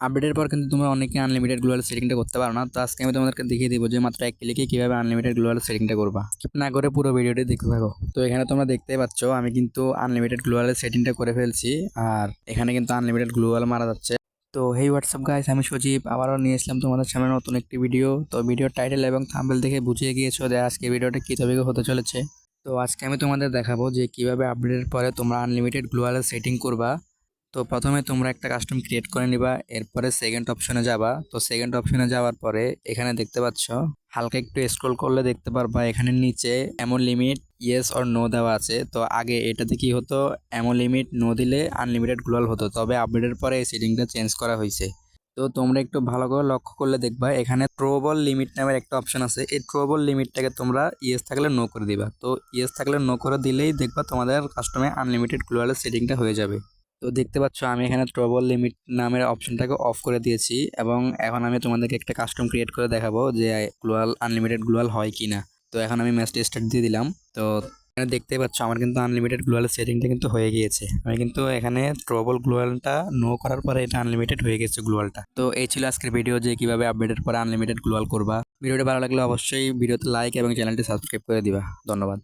আপডেটের পর কিন্তু তোমরা অনেকে আনলিমিটেড গ্লোবাল সেটিংটা করতে পারো না। তো আজকে আমি তোমাদেরকে দেখিয়ে দিব যে মাত্র এক ক্লিকে কীভাবে আনলিমিটেড গ্লোবাল সেটিংটা করবা। না করে পুরো ভিডিওটি দেখতে থাকো। তো এখানে তোমরা দেখতেই পাচ্ছ, আমি কিন্তু আনলিমিটেড গ্লোবালের সেটিংটা করে ফেলছি আর এখানে কিন্তু আনলিমিটেড গ্লোবাল মারা যাচ্ছে। তো হেই হোয়াটসঅ্যাপ গাইস আমি সজীব। আবারও নিয়ে এসলাম তোমাদের সামনে নতুন একটি ভিডিও তো ভিডিওর টাইটেল এবং থাম্বেল দেখে বুঝিয়ে গিয়েছো যে আজকে ভিডিওটা কী টপিকে হতে চলেছে। তো আজকে আমি তোমাদের দেখাবো যে কীভাবে আপডেটের পরে তোমরা আনলিমিটেড গ্লোবালের সেটিং করবা। তো প্রথমে তোমরা একটা কাস্টম ক্রিয়েট করে নিবা, এরপরে সেকেন্ড অপশনে যাবা। তো সেকেন্ড অপশনে যাওয়ার পরে এখানে দেখতে পাচ্ছ, হালকা একটু স্ক্রল করলে দেখতে পারবা এখানে নিচে এমন লিমিট ইয়েস অর নো দেওয়া আছে। তো আগে এটাতে কি হতো, এমন লিমিট নো দিলে আনলিমিটেড গ্লোবাল হতো, তবে আপডেটের পরে এই সেটিংটা চেঞ্জ করা হয়েছে। তো তোমরা একটু ভালো করে লক্ষ্য করলে দেখবা, এখানে ট্রোবল লিমিট নামের একটা অপশন আছে। এই ট্রোবল লিমিটটাকে তোমরা ইয়েস থাকলে নো করে দিবা। তো ইয়েস থাকলে নো করে দিলেই দেখবা তোমাদের কাস্টমে আনলিমিটেড গ্লোবালের সেটিংটা হয়ে যাবে। তো দেখতে পাচ্ছ, আমি এখানে ট্রবল লিমিট নামের অপশনটাকে অফ করে দিয়েছি এবং এখন আমি তোমাদেরকে একটা কাস্টম ক্রিয়েট করে দেখাবো যে গ্লোয়াল আনলিমিটেড গ্লোয়াল হয় কি না তো এখন আমি ম্যাচটা স্টার্ট দিয়ে দিলাম। তো এখানে দেখতে পাচ্ছ, আমার কিন্তু আনলিমিটেড গ্লোয়ালের সেটিংটা কিন্তু হয়ে গিয়েছে। আমি কিন্তু এখানে ট্রবল গ্লোয়ালটা নো করার পরে এটা আনলিমিটেড হয়ে গেছে গ্লোয়ালটা তো এই ছিল আজকের ভিডিও যে কীভাবে আপডেটের পরে আনলিমিটেড গ্লোয়াল করবা। ভিডিওটা ভালো লাগলে অবশ্যই ভিডিওতে লাইক এবং চ্যানেলটি সাবস্ক্রাইব করে দিবা। ধন্যবাদ।